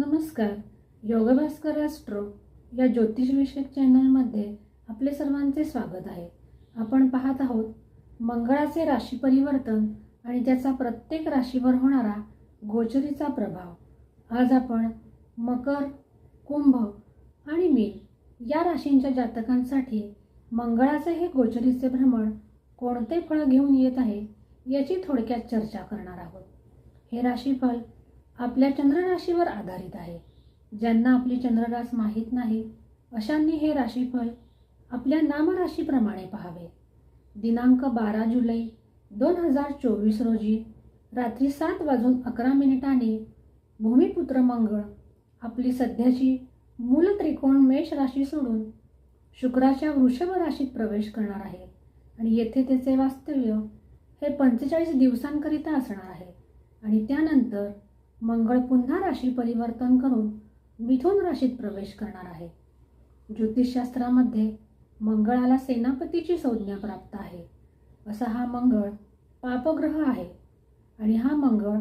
नमस्कार. योगभास्कर ॲस्ट्रो या ज्योतिषविषयक चॅनलमध्ये आपले सर्वांचे स्वागत आहे. आपण पाहत आहोत मंगळाचे राशी परिवर्तन आणि त्याचा प्रत्येक राशीवर होणारा गोचरीचा प्रभाव. आज आपण मकर कुंभ आणि मीन या राशींच्या जातकांसाठी मंगळाचे हे गोचरीचे भ्रमण कोणते फळ घेऊन येत आहे याची थोडक्यात चर्चा करणार आहोत. हे राशीफल आपल्या चंद्रराशीवर आधारित आहे. ज्यांना आपली चंद्ररास माहीत नाही अशांनी हे राशीफल आपल्या नामराशीप्रमाणे पहावे. दिनांक बारा जुलै दोन हजार चोवीस रोजी रात्री सात वाजून अकरा मिनिटांनी भूमिपुत्र मंगळ आपली सध्याची मूल त्रिकोण मेष राशी सोडून शुक्राच्या वृषभ राशीत प्रवेश करणार आहे. आणि येथे त्याचे वास्तव्य हे पंचेचाळीस दिवसांकरिता असणार आहे. आणि त्यानंतर मंगळ पुन्हा राशी परिवर्तन करून मिथुन राशीत प्रवेश करणार आहे. ज्योतिषशास्त्रामध्ये मंगळाला सेनापतीची संज्ञा प्राप्त आहे. असा हा मंगळ पापग्रह आहे. आणि हा मंगळ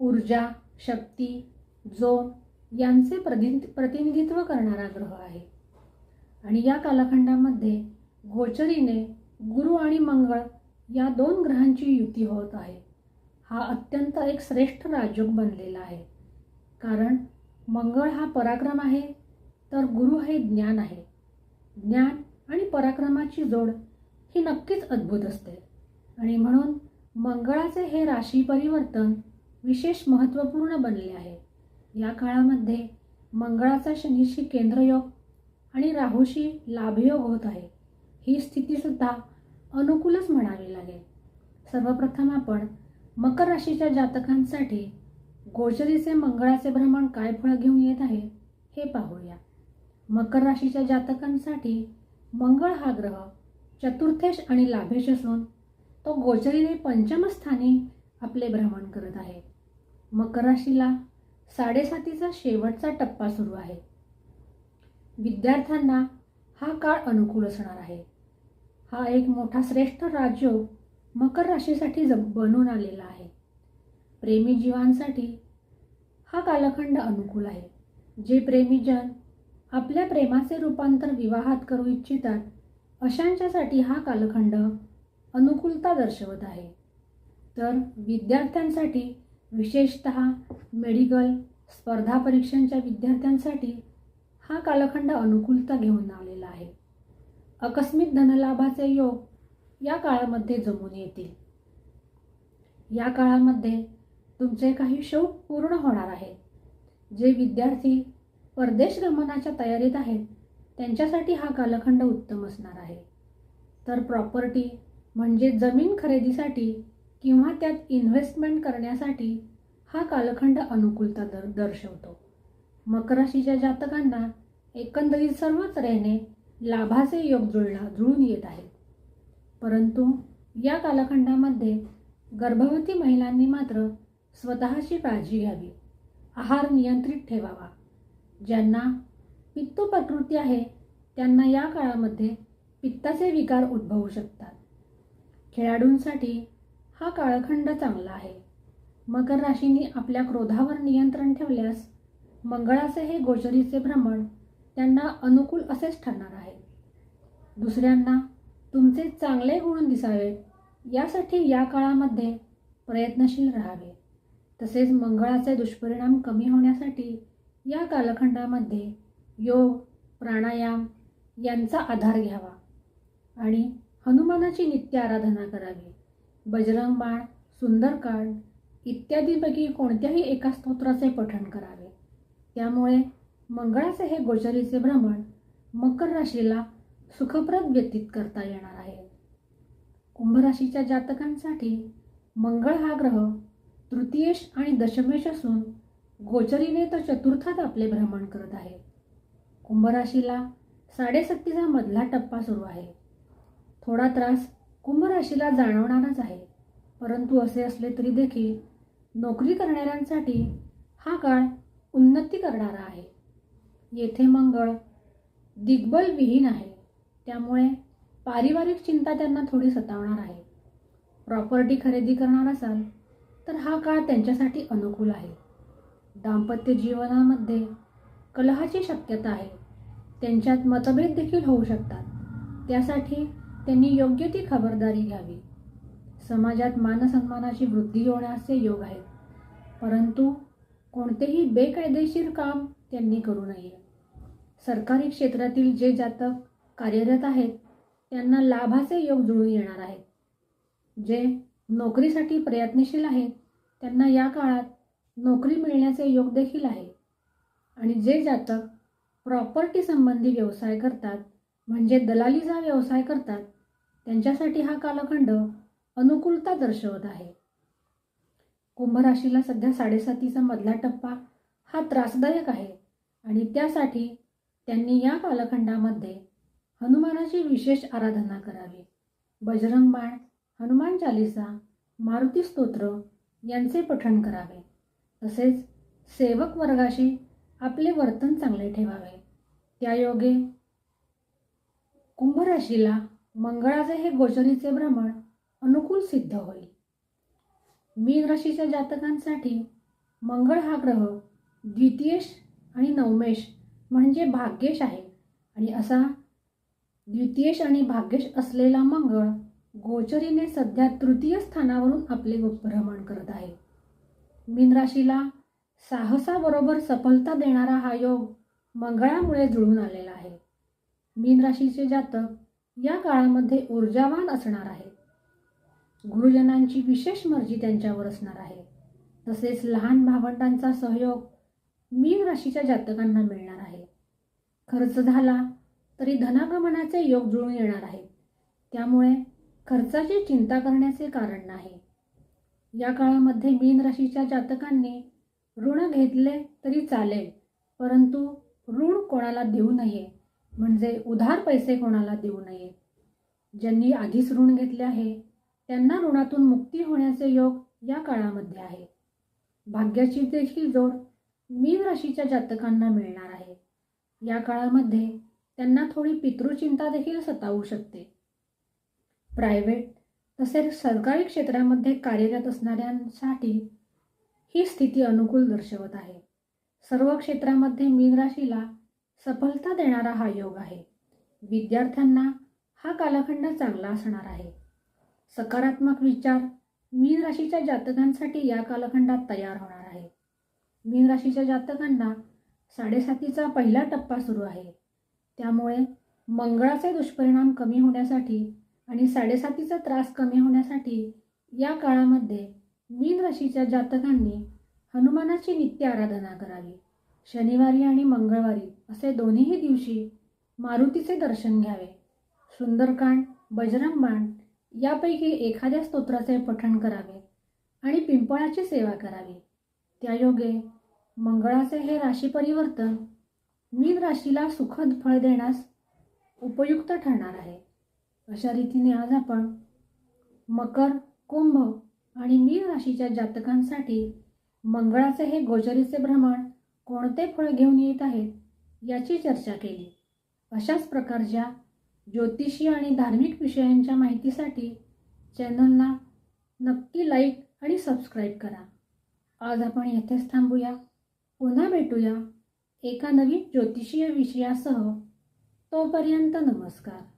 ऊर्जा शक्ती जोम यांचे प्रति प्रतिनिधित्व करणारा ग्रह आहे. आणि या कालखंडामध्ये गोचरीने गुरु आणि मंगळ या दोन ग्रहांची युती होत आहे. हा अत्यंत एक श्रेष्ठ राजयोग बनलेला आहे. कारण मंगळ हा पराक्रम आहे तर गुरु हे ज्ञान आहे. ज्ञान आणि पराक्रमाची जोड ही नक्कीच अद्भुत असते. आणि म्हणून मंगळाचे हे राशी परिवर्तन विशेष महत्त्वपूर्ण बनले आहे. या काळामध्ये मंगळाचा शनीशी केंद्रयोग आणि राहूशी लाभयोग होत आहे. ही स्थितीसुद्धा अनुकूलच म्हणावी लागेल. सर्वप्रथम आपण मकर राशीच्या जातकांसाठी गोचरीचे मंगळाचे भ्रमण काय फळ घेऊन येत आहे हे पाहूया. मकर राशीच्या जातकांसाठी मंगळ हा ग्रह चतुर्थेश आणि लाभेश असून तो गोचरीने पंचमस्थानी आपले भ्रमण करत आहे. मकर राशीला साडेसातीचा शेवटचा टप्पा सुरू आहे. विद्यार्थ्यांना हा काळ अनुकूल असणार आहे. हा एक मोठा श्रेष्ठ राजयोग मकर राशीसाठी ज बनून आलेला आहे. प्रेमी जीवांसाठी हा कालखंड अनुकूल आहे. जे प्रेमीजन आपल्या प्रेमाचे रूपांतर विवाहात करू इच्छितात अशांच्यासाठी हा कालखंड अनुकूलता दर्शवत आहे. तर विद्यार्थ्यांसाठी विशेषत मेडिकल स्पर्धा परीक्षांच्या विद्यार्थ्यांसाठी हा कालखंड अनुकूलता घेऊन आलेला आहे. आकस्मिक धनलाभाचे योग या काळामध्ये जमून येतील. या काळामध्ये तुमचे काही शौक पूर्ण होणार आहेत. जे विद्यार्थी परदेश गमनाच्या तयारीत आहेत त्यांच्यासाठी हा कालखंड उत्तम असणार आहे. तर प्रॉपर्टी म्हणजे जमीन खरेदीसाठी किंवा त्यात इन्व्हेस्टमेंट करण्यासाठी हा कालखंड अनुकूलता दर दर्शवतो. मकर राशीच्या जातकांना एकंदरीत सर्वच रेने लाभाचे योग जुळला जुळून येत आहेत. परंतु या कालखंडामध्ये गर्भवती महिलांनी मात्र स्वतःची काळजी घ्यावी. आहार नियंत्रित ठेवावा. ज्यांना पित्त प्रकृती आहे त्यांना या काळामध्ये पित्ताचे विकार उद्भवू शकतात. खेळाडूंसाठी हा काळखंड चांगला आहे. मकर राशीने आपल्या क्रोधावर नियंत्रण ठेवल्यास मंगळाचे हे गोचरीचे भ्रमण त्यांना अनुकूल असेच ठरणार आहे. दुसऱ्यांना तुमचे चांगले गुण दिसावेत यासाठी या काळामध्ये प्रयत्नशील राहावे. तसेच मंगळाचे दुष्परिणाम कमी होण्यासाठी या कालखंडामध्ये योग प्राणायाम यांचा आधार घ्यावा आणि हनुमानाची नित्य आराधना करावी. बजरंग बाण सुंदरकांड इत्यादीपैकी कोणत्याही एका स्तोत्राचे पठण करावे. त्यामुळे मंगळाचे हे गोचरीचे भ्रमण मकर राशीला सुखप्रद व्यतीत करता येणार आहे. कुंभराशीच्या जातकांसाठी मंगळ हा ग्रह तृतीयेश आणि दशमेश असून गोचरीने तो चतुर्थात आपले भ्रमण करत आहे. कुंभराशीला साडेसत्तीचा मधला टप्पा सुरू आहे. थोडा त्रास कुंभराशीला जाणवणारच आहे. परंतु असे असले तरी देखील नोकरी करणाऱ्यांसाठी हा काळ उन्नती करणारा आहे. येथे मंगळ दिग्बल विहीन आहे. त्यामुळे पारिवारिक चिंता त्यांना थोडी सतावणार आहे. प्रॉपर्टी खरेदी करणार असाल तर हा काळ त्यांच्यासाठी अनुकूल आहे. दाम्पत्य जीवनामध्ये कलहाची शक्यता आहे. त्यांच्यात मतभेद देखील होऊ शकतात. त्यासाठी त्यांनी योग्य ती खबरदारी घ्यावी. समाजात मानसन्मानाची वृद्धी होण्याचे योग आहेत. परंतु कोणतेही बेकायदेशीर काम त्यांनी करू नये. सरकारी क्षेत्रातील जे जातक कार्यरत आहेत त्यांना लाभाचे योग जुळून येणार आहेत. जे नोकरीसाठी प्रयत्नशील आहेत त्यांना या काळात नोकरी मिळण्याचे योग देखील आहे. आणि जे जातक प्रॉपर्टी संबंधी व्यवसाय करतात म्हणजे दलालीचा व्यवसाय करतात त्यांच्यासाठी हा कालखंड अनुकूलता दर्शवत आहे. कुंभ राशीला सध्या साडेसातीचा मधला टप्पा हा त्रासदायक आहे आणि त्यासाठी त्यांनी या कालखंडामध्ये हनुमानाची विशेष आराधना करावी. बजरंग बाण हनुमान चालिसा मारुती स्तोत्र यांचे पठण करावे. तसेच सेवक वर्गाशी आपले वर्तन चांगले ठेवावे. त्यायोगे कुंभराशीला मंगळाचे हे गोचरीचे भ्रमण अनुकूल सिद्ध होईल. मीन राशीच्या जातकांसाठी मंगळ हा ग्रह द्वितीयश आणि नवमेश म्हणजे भाग्येश आहे. आणि असा द्वितीयश आणि भाग्यश असलेला मंगळ गोचरीने सध्या तृतीय स्थानावरून आपले भ्रमण करत आहे. मीन राशीला साहसाबरोबर सफलता देणारा हा योग मंगळामुळे जुळून आलेला आहे. मीन राशीचे जातक या काळामध्ये ऊर्जावान असणार आहे. गुरुजनांची विशेष मर्जी त्यांच्यावर असणार आहे. तसेच लहान भावंडांचा सहयोग मीन राशीच्या जातकांना मिळणार आहे. खर्च झाला तरी धनागमनाचे योग जुळून येणार आहेत त्यामुळे खर्चाची चिंता करण्याचे कारण नाही. या काळामध्ये मीन राशीच्या जातकांनी ऋण घेतले तरी चालेल परंतु ऋण कोणाला देऊ नये? म्हणजे उधार पैसे कोणाला देऊ नये? ज्यांनी आधीच ऋण घेतले आहे त्यांना ऋणातून मुक्ती होण्याचे योग या काळामध्ये आहे. भाग्याची देखील जोड मीन राशीच्या जातकांना मिळणार आहे. या काळामध्ये त्यांना थोडी पितृचिंता देखील सतावू शकते. प्रायव्हेट तसेच सरकारी क्षेत्रामध्ये कार्यरत असणाऱ्यांसाठी ही स्थिती अनुकूल दर्शवत आहे. सर्व क्षेत्रामध्ये मीन राशीला सफलता देणारा हा योग आहे. विद्यार्थ्यांना हा कालखंड चांगला असणार आहे. सकारात्मक विचार मीन राशीच्या जातकांसाठी या कालखंडात तयार होणार आहे. मीन राशीच्या जातकांना साडेसातीचा पहिला टप्पा सुरू आहे. त्यामुळे मंगळाचे दुष्परिणाम कमी होण्यासाठी आणि साडेसातीचा त्रास कमी होण्यासाठी या काळामध्ये मीन राशीच्या जातकांनी हनुमानाची नित्य आराधना करावी. शनिवारी आणि मंगळवारी असे दोन्हीही दिवशी मारुतीचे दर्शन घ्यावे. सुंदरकांड बजरंगबाण यापैकी एखाद्या स्तोत्राचे पठण करावे आणि पिंपळाची सेवा करावी. त्यायोगे मंगळाचे हे राशी परिवर्तन मीन राशीला सुखद फळ देण्यास उपयुक्त ठरणार आहे. अशा रीतीने आज आपण मकर कुंभ आणि मीन राशीच्या जातकांसाठी मंगळाचे हे गोचरीचे भ्रमण कोणते फळ घेऊन येत आहेत याची चर्चा केली. अशाच प्रकारच्या ज्योतिषी आणि धार्मिक विषयांच्या माहितीसाठी चॅनलला नक्की लाईक आणि सबस्क्राईब करा. आज आपण येथेच थांबूया. पुन्हा भेटूया. एका नवीन ज्योतिषीय विषयासह तोपर्यंत नमस्कार.